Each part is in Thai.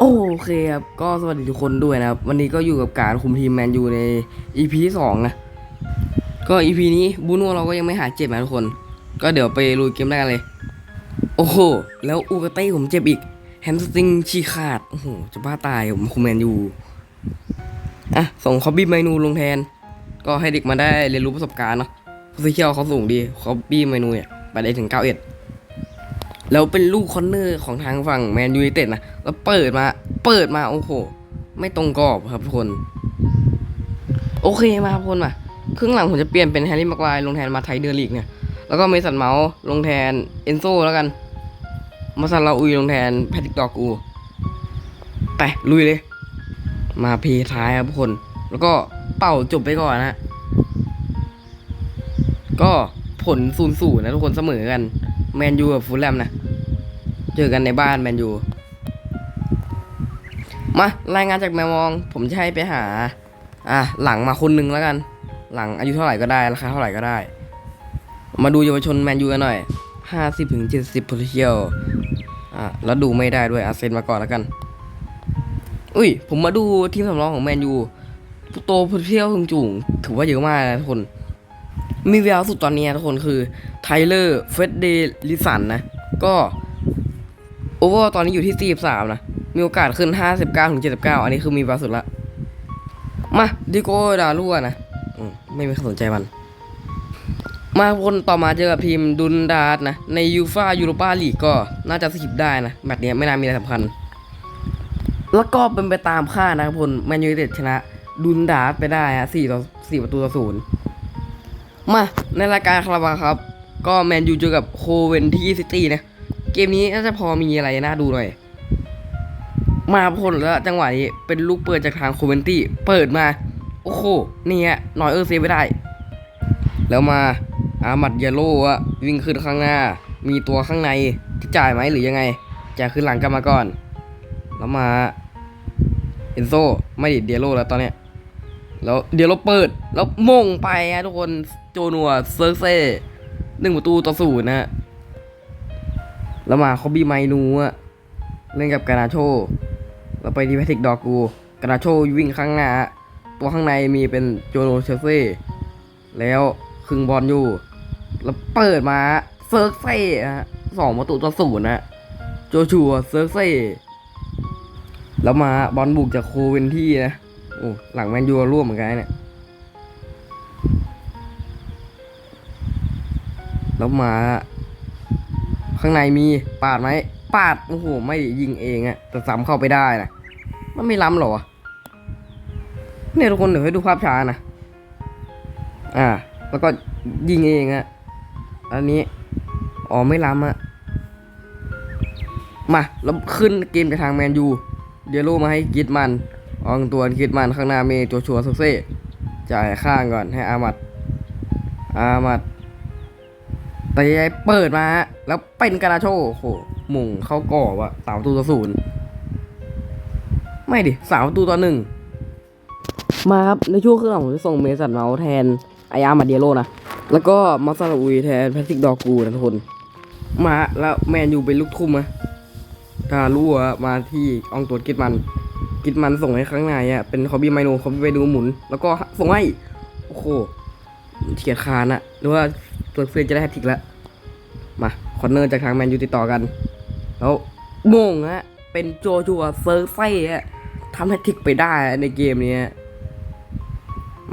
โอเคครับ ก็สวัสดีทุกคนด้วยนะครับ วันนี้ก็อยู่กับการคุมทีมแมนยูใน EP ที่สองนะ ก็ EP นี้บูโน่เราก็ยังไม่หายเจ็บนะทุกคน ก็เดี๋ยวไปลุยเกมแรกเลย โอ้โห แล้วอูกาเต้ผมเจ็บอีก แฮมสตริงฉีกขาด โอ้โห จะบ้าตายผมคุมแมนยูอะ ส่งคอบบี้เมนูลงแทน ก็ให้เด็กมาได้เรียนรู้ประสบการณ์เนาะฟิเชียลเขาสูงดีคอบบี้เมนูเนี่ยไปได้ถึง91 แล้วเป็นลูกคอนเนอร์ของทางฝั่งแมนยูไนเต็ดนะแล้วเปิดมา เปิดมาโอ้โห ไม่ตรงกรอบครับทุกคน โอเคมาครับทุกคนมาครึ่งหลังผมจะเปลี่ยนเป็นแฮร์รี่ม็กไกวร์ลงแทนมาไทเดอร์ลีกเนี่ย แล้วก็เมสันเมาส์ลงแทนเอนโซแล้วกัน มาซันลาอุยลงแทนแพทริกดอกกูไปลุยเลย มาเพย์ท้ายครับทุกคน แล้วก็เป่าจบไปก่อนนะ ก็ผลศูนย์ศูนย์นะทุกคนเสมอกัน แมนยูกับฟูลแลมนะ เจอกันในบ้านแมนยู มารายงานจากแมวมอง ผมจะให้ไปหา อะหลังมาคนหนึงแล้วกัน หลังอายุเท่าไหร่ก็ได้ ราคาเท่าไหร่ก็ได้ มาดูเยาวชนแมนยูกันหน่อยห้าสิบถึงเจ็ดสิบ potential อะแล้วดูไม่ได้ด้วยอาเซนมาก่อนแล้วกัน อุ้ย ผมมาดูทีมสำรองของแมนยู โต potential สูงจุงๆถือว่าเยอะมากนะทุกคน มีแววสุดตอนนี้นะทุกคนคือไทเลอร์เฟดเดลิสันนะ ก็โอเวอร์ตอนนี้อยู่ที่ 43 นะ มีโอกาสขึ้น 59 ถึง 79 อันนี้คือมีแววสุดละ มาดิโก้ดารั่วนะอืมไม่มีใครสนใจมัน มาคนต่อมาเจอกับทีมดุนดาร์ดนะ ในยูฟายูโรปาลีกก็น่าจะสกิปได้นะ แมตช์เนี้ยไม่น่ามีอะไรสำคัญ แล้วก็เป็นไปตามคาดนะครับพลแมนยูไนเต็ดชนะ ดุนดาร์ดไปได้ฮะ4ต่อ4ประตูต่อศูนย์ มาในรายการคาราบาครับ ก็แมนยูเจอกับโคเวนที่ซิตี้นะ เกมนี้น่าจะพอมีอะไรน่าดูหน่อย มาผลแล้วจังหวะนี้เป็นลูกเปิดจากทางโคเวนตี้เปิดมา โอ้โหนี่ฮะนอยเออเซฟไม่ได้ แล้วมาอามัดเยโลอะวิ่งขึ้นข้างหน้า มีตัวข้างในที่จ่ายไหมหรือยังไงจะขึ้นหลังกลับมาก่อน แล้วมาเอนโซไม่ดิเดียโลแล้วตอนเนี้ย แล้วเดี๋ยวเราเปิดแล้วมงไปฮะทุกคนโจนัวเซิร์เซ่หนึ่งประตูต่อศูนย์นะฮะแล้วมาคอบบี้ไมนูอะเล่นกับกานาโชเราไปที่แพทริกดอกูกานาโชวิ่งข้างหน้า ตัวข้างในมีเป็นโจโนเชลเซ่แล้วครึ่งบอลอยู่ แล้วเปิดมาเซิร์ฟเซ่ฮะสองประตูต่อศูนย์นะโจชัวเซิร์ฟเซ่แล้วมาบอลบุกจากโคเวนที่นะ โอ้หลังแมนยูร่วมเหมือนกันเนี่ยแล้วมา ข้างในมีปาดไหมปาดโอ้โหไม่ยิงเองอะแต่ซ้ำเข้าไปได้นะมันไม่ล้ำหรอวะเนี่ยทุกคนเดี๋ยวให้ดูภาพช้านะอ่า แล้วก็ยิงเองอะอันนี้อ๋อไม่ล้ำอะมาแล้วขึ้นเกมจากทางแมนยูเดยวโลมาให้กิดมัน อองตัวคิดมันข้างหน้ามีตัวชัวซุกเซ่จ่ายข้างก่อนให้อามัด อามัดแต่ยายเปิดมาฮะแล้วเป็นกานาโชโอ้โหหมุงเข้าก่อวะสามตูต่อศูนย์ไม่ดิสามตูต่อหนึ่งมาครับ ในช่วงครึ่งหลังผมจะส่งเมสันเมาส์แทนไออามาเดียโลนะ แล้วก็มาซาลาอุยแทนแพทริกดอกูนะทุกคน มาแล้วแมนยูเป็นลูกทุ่มอะกาลัวมาที่อองตัวกิดมัน กิดมันส่งให้ข้างในอะเป็นคอบี้ไมโนคอบี้ไมโนหมุน แล้วก็ส่งให้ โอ้โหเฉียดคานอะหรือว่าตัวเฟื่อนจะได้แฮตทริกแล้วมาคอนเนอร์จากทางแมนยูติดต่อกัน แล้วโมงฮะเป็นโจชัวเซอร์ไซ่อะทำแฮตทริกไปได้ในเกมนี้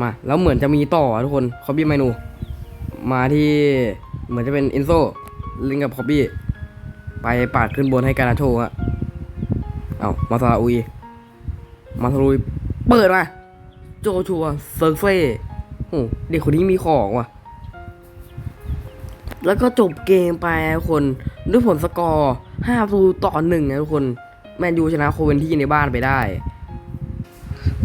มาแล้วเหมือนจะมีต่อทุกคนคอบี้ไมโนมาที่เหมือนจะเป็นอินโซเล่นกับคอบี้ไปปาดขึ้นบนให้การาโชฮะเอามาซาลาอุย มาทะลุยเปิดมาโจชัวเซิร์ฟเฟ่โอ้เด็กคนนี้มีของว่ะ แล้วก็จบเกมไปนะทุกคนด้วยผลสกอร์5ประตูต่อหนึ่งนะทุกคน แมนยูชนะโคเวนที่ในบ้านไปได้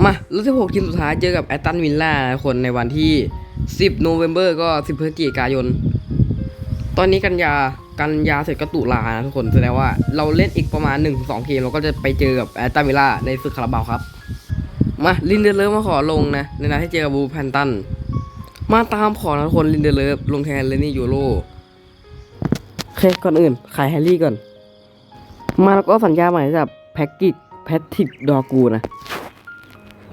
มาแล้ว16ทีมสุดท้ายเจอกับแอตตันวิลล่านะทุกคนในวันที่ 10โนเวม ber ก็ 10พฤศจิกายน ตอนนี้กันยา กันยาเสร็จก็ตุลานะทุกคนแสดงว่าเราเล่นอีกประมาณ 1-2 เกมเราก็จะไปเจอกับแอตตันวิล่าในศึกคาราบาวครับ มาลินเดเลฟมาขอลงนะในนัดที่เจอกับบูแพนตัน มาตามขอนะทุกคนลินเดเลฟลงแทนเลนี่ยูโรโอเคก่อนอื่น ขายแฮร์รี่ก่อน มาแล้วก็สัญญาใหม่กับแพ็กกิกแพทริกดอร์กูนะ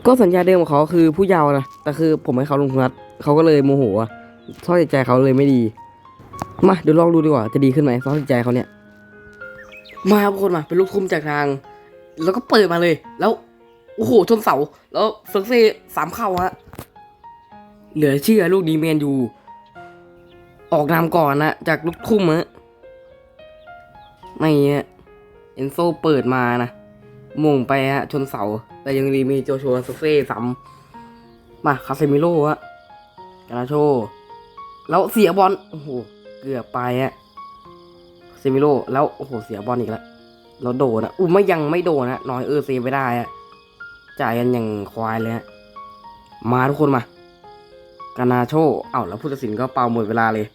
ก็สัญญาเดิมของเขาคือผู้เยาว์นะแต่คือผมให้เขาลงทุนนัดเขาก็เลยโมโหอะสภาพจิตใจเขาเลยไม่ดี มาเดี๋ยวลองดูดีกว่าจะดีขึ้นไหมสภาพจิตใจเขาเนี่ย มาครับทุกคนมาเป็นลูกทุ่มจากทาง แล้วก็เปิดมาเลย แล้วโอ้โหชนเสา แล้วเฟิร์กเซ่สามเข่าฮะเหลือเชื่อลูกดีแมนอยู่ ออกนำก่อนนะจากลูกทุ่มฮะไม่ฮะเอนโซเปิดมานะมงไปฮะชนเสา แต่ยังดีมีโจชัวเฟิร์กเซ่ซ้ำมาคาเซมิโร่ฮะกานาโช แล้วเสียบอลโอ้โห เกือบไปฮะเซมิโรแล้วโอ้โหเสียบอลอีกแล้วแล้วโดนอะอุ้มไม่ยังไม่โดนนะน้อยเออเซฟไม่ได้อะจ่ายกันอย่างควายเลยฮะมาทุกคนมากานาโชเอ้าแล้วผู้ตัดสินก็เป่าหมดเวลาเลย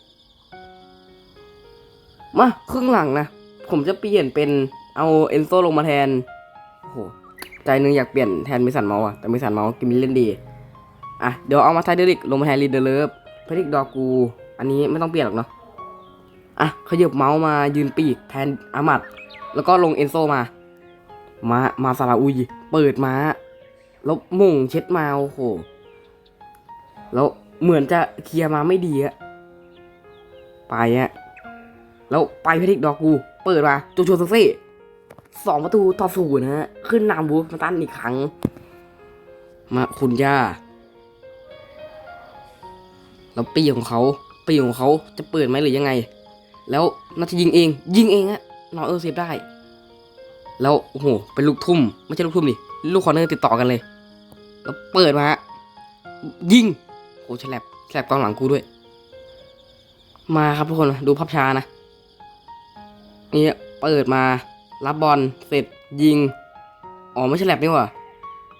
มาครึ่งหลังนะ ผมจะเปลี่ยนเป็นเอาเอนโซลงมาแทนโอ้โหใจนึงอยากเปลี่ยนแทนมิสันเมาส์อะแต่มิสันเมาส์กิมเล่นดี อะ เดี๋ยวเอามาไทเดริกลงมาแทนลีเดอร์เลิฟพริกดอกู อันนี้ไม่ต้องเปลี่ยนหรอกเนาะ อะขยับเมาส์มายืนปีกแทนอามัด แล้วก็ลงเอนโซมา มา มาซาลาอุย เปิดมาแล้วมุ่งเช็ดมาโอ้โห แล้วเหมือนจะเคลียร์มาไม่ดีอะไปอะแล้วไปเพทิกดอกกู เปิดมาโจโจซเซ่สองประตูต่อศูนย์นะฮะ ขึ้นนำบูฟมาตันอีกครั้ง มาคุณย่า แล้วปีของเขาปีของเขาจะเปิดไหมหรือยังไง แล้วน่าจะยิงเอง ยิงเองอะนอเออเซฟได้ แล้วโอ้โหเป็นลูกทุ่ม ไม่ใช่ลูกทุ่มดิลูกคอร์เนอร์ติดต่อกันเลย แล้วเปิดมายิงโหฉลับฉลับกองหลังกูด้วย มาครับทุกคนดูภาพช้านะนี่เปิดมารับบอลเสร็จยิงอ๋อไม่ฉลับนี่หว่า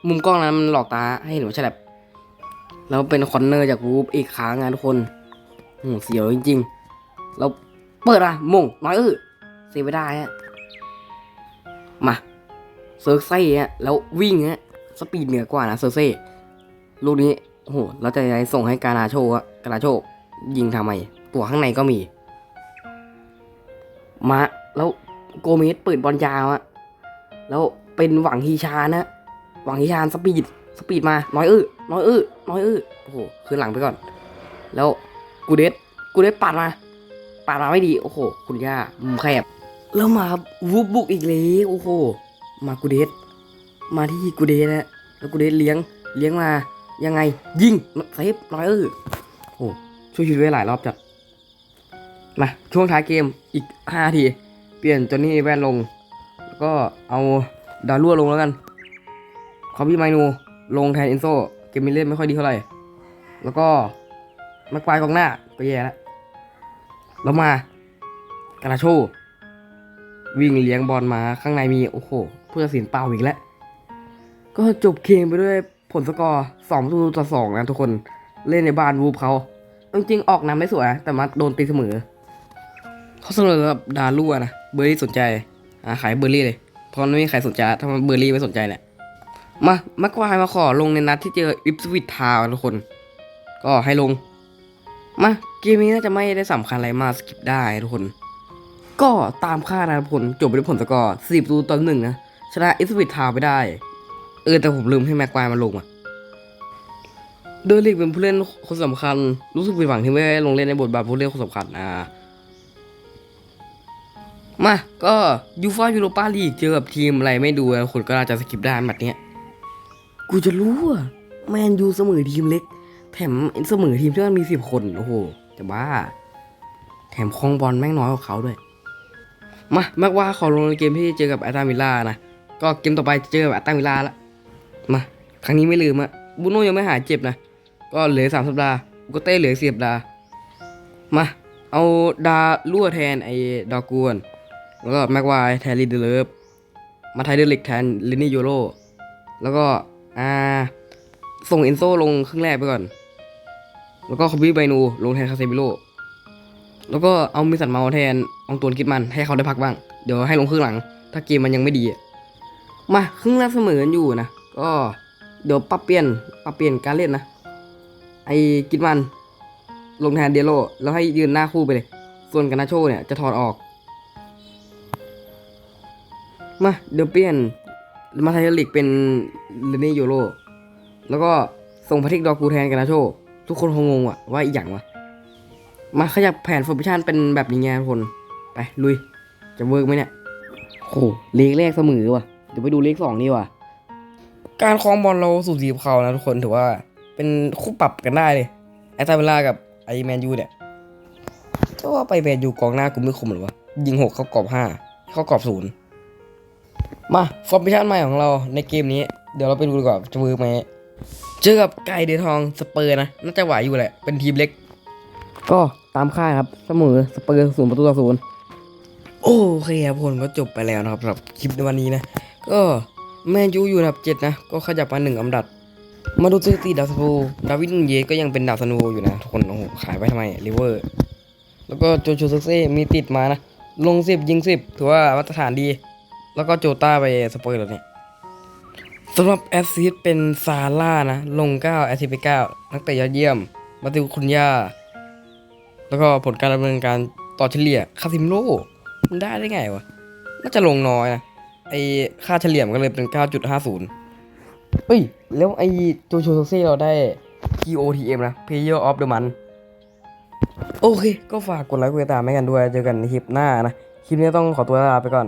มุมกล้องนั้นมันหลอกตาให้เห็นว่าฉลับแล้วเป็นคอนเนอร์จากวูฟอีกครั้งนะทุกคนโหเสียวจริงๆแล้ว เปิดอะมงน้อยเออเสียไม่ได้ฮะมาเซอร์เซ่ฮะแล้ววิ่งฮะสปีดเหนือกว่านะเซอร์เซ่ลูกนี้โอ้โหเราจะส่งให้กานาโชอะกานาโชยิงทำไม ตัวข้างในก็มี มา แล้วโกเมสเปิดบอลยาวอะแล้วเป็นหวังฮีชานะ หวังฮีชานสปีดสปีดมา น้อยเออน้อยเออน้อยเออโอ้โห คืนหลังไปก่อน แล้วกูเดสกูเดสปัดมาาดมาไม่ดี โอ้โห คุณย่ามุมแคบ แล้วมาวูบบุกอีกแล้วโอ้โห มากูเดสมาที่กูเดสนะ แล้วกูเดสเลี้ยง เลี้ยงมา ยังไง ยิงเซฟน้อยเออโอ้ช่วยชีวิตไว้หลายรอบจัด มา ช่วงท้ายเกมอีกห้าที เปลี่ยนจอนนี่แวนลง แล้วก็เอาดารั่วลงแล้วกัน คอบี้ไมนูลงแทนอินโซ เกมมิเล่นไม่ค่อยดีเท่าไหร่ แล้วก็แม็กควายกองหน้าก็แย่แล้ว แล้วมากาลาโชวิ่งเลี้ยงบอลมาข้างในมีโอ้โหผู้ตัดสินเป่าอีกแล้ว ก็จบเกมไปด้วยผลสกอร์สองประตูต่อสองนะทุกคนเล่นในบ้านวูฟเขาจริงๆออกนำไม่สวยนะแต่มาโดนตีเสมอเขาเสนอกับดารั่วนะเบอร์รี่สนใจอ่าขายเบอร์รี่เลยเพราะไม่มีใครสนใจถ้ามันเบอร์รี่ไม่สนใจแหละมาแม็กควายมาขอลงในนัดที่เจออิปสวิตทาวน์ทุกคน ก็ให้ลง มาเกมนี้น่าจะไม่ได้สำคัญอะไรมากสกิปได้ทุกคน ก็ตามคาดนะผลจบไปด้วยผลสกอร์สี่ประตูต่อหนึ่งนะชนะอิสวิตทาวไปได้ เออแต่ผมลืมให้แม็กควายมาลงอะเดอร์ลิกเป็นผู้เล่นคนสำคัญ รู้สึกผิดหวังที่ไม่ได้ลงเล่นในบทบาทผู้เล่นคนสำคัญอ่ามาก็ยูฟ่ายูโรปาลีกเจอกับทีมอะไรไม่ดูคนก็น่าจะสกิปได้แบบเนี้ยกูจะรู้อะแมนยูเสมอทีมเล็ก แถมเสมอทีมที่มันมีสิบคน โอ้โหจะบ้า แถมคลองบอลแม่งน้อยกว่าเขาด้วย มาแม็กว่าขอลงในเกมที่เจอกับแอตตามิล่านะ ก็เกมต่อไปจะเจอกับแอตตามิล่าละ มา ครั้งนี้ไม่ลืมอะบูโน่ยังไม่หายเจ็บนะ ก็เหลือสามสัปดาห์ก็เต้เหลือสี่สัปดาห์ มา เอาดาลั่วแทนไอ้ดอกวน แล้วก็แม็กวายแทนลีเดเลฟมาไทเดอร์ลิกแทนลินี่โยโรแล้วก็อ่าส่งเอนโซลงครึ่งแรกไปก่อน แล้วก็คอมบี้ไบนูลงแทนคาเซมิโลแล้วก็เอามิสันเมาแทนองตวนกิดมันให้เขาได้พักบ้าง เดี๋ยวให้ลงครึ่งหลัง ถ้าเกมมันยังไม่ดีมาครึ่งแรกเสมอกันอยู่นะก็เดี๋ยวปรับเปลี่ยนปรับเปลี่ยนการเล่นนะ ไอ้กิดมัน ลงแทนเดโลแล้วให้ยืนหน้าคู่ไปเลย ส่วนกานาโชเนี่ยจะถอดออกมาเดี๋ยวเปลี่ยนมาไทลิกเป็นเรเนโยโรแล้วก็ส่งพาทิกดอกูแทนกันนะโช ทุกคนคงงงว่ะว่าอีกอย่างวะมาขยับแผนฟอร์มิชันเป็นแบบนี้ไงทุกคน ไปลุย จะเวิร์กไหมเนี่ยโอ้เลขแรกเสมอว่ะ เดี๋ยวไปดูเลขสองนี่ว่ะ การคล้องบอลเราสู่สีเขานะทุกคนถือว่าเป็นคู่ปรับกันได้เลยแอตตาเวลากับไอแมนยูเนี่ยจะว่าไปแมนยูกองหน้ากูไม่คมหรอวะ ยิงหกเข้ากรอบห้าเข้ากรอบศูนย์มาฟอร์มชันใหม่ของเราในเกมนี้ เดี๋ยวเราไปดูดีกว่าจะเวิร์กไหม เจอกับไก่เดือทองสเปอร์นะน่าจะไหวอยู่แหละ เป็นทีมเล็ก ก็ตามค่ายครับเสมอสเปอร์ศูนย์ประตูต่อศูนย์โอเคครับผลก็จบไปแล้วนะครับสำหรับคลิปในวันนี้นะ ก็แมนยูอยู่อันดับเจ็ดนะ ก็ขยับมาหนึ่งอันดับ มาดูสถิติดาวซันโวดาวิดนูนเยสก็ยังเป็นดาวซันโวอยู่นะทุกคนโอ้โหขายไปทำไมลิเวอร์ แล้วก็โจโชเซเซ่มีติดมานะ ลงสิบยิงสิบถือว่ามาตรฐานดี แล้วก็โจต้าไปสเปอร์แล้วเนี่ย สำหรับแอสซิสต์เป็นซาร่านะ ลง 9 แอสซิสต์ไป 9 นักเตะยอดเยี่ยม มาติวคุณย่า แล้วก็ผลการดำเนินการต่อเฉลี่ยคาซิมโลมันได้ได้ไงวะ น่าจะลงน้อยนะ ไอค่าเฉลี่ยมันก็เลยเป็น 9.50 เฮ้ย แล้วไอโจโชโซเซ่เราได้ POTM นะ Player of the Month โอเค ก็ฝากกดไลค์กดติดตามให้กันด้วย เจอกันในคลิปหน้านะ คลิปนี้ต้องขอตัวลาไปก่อน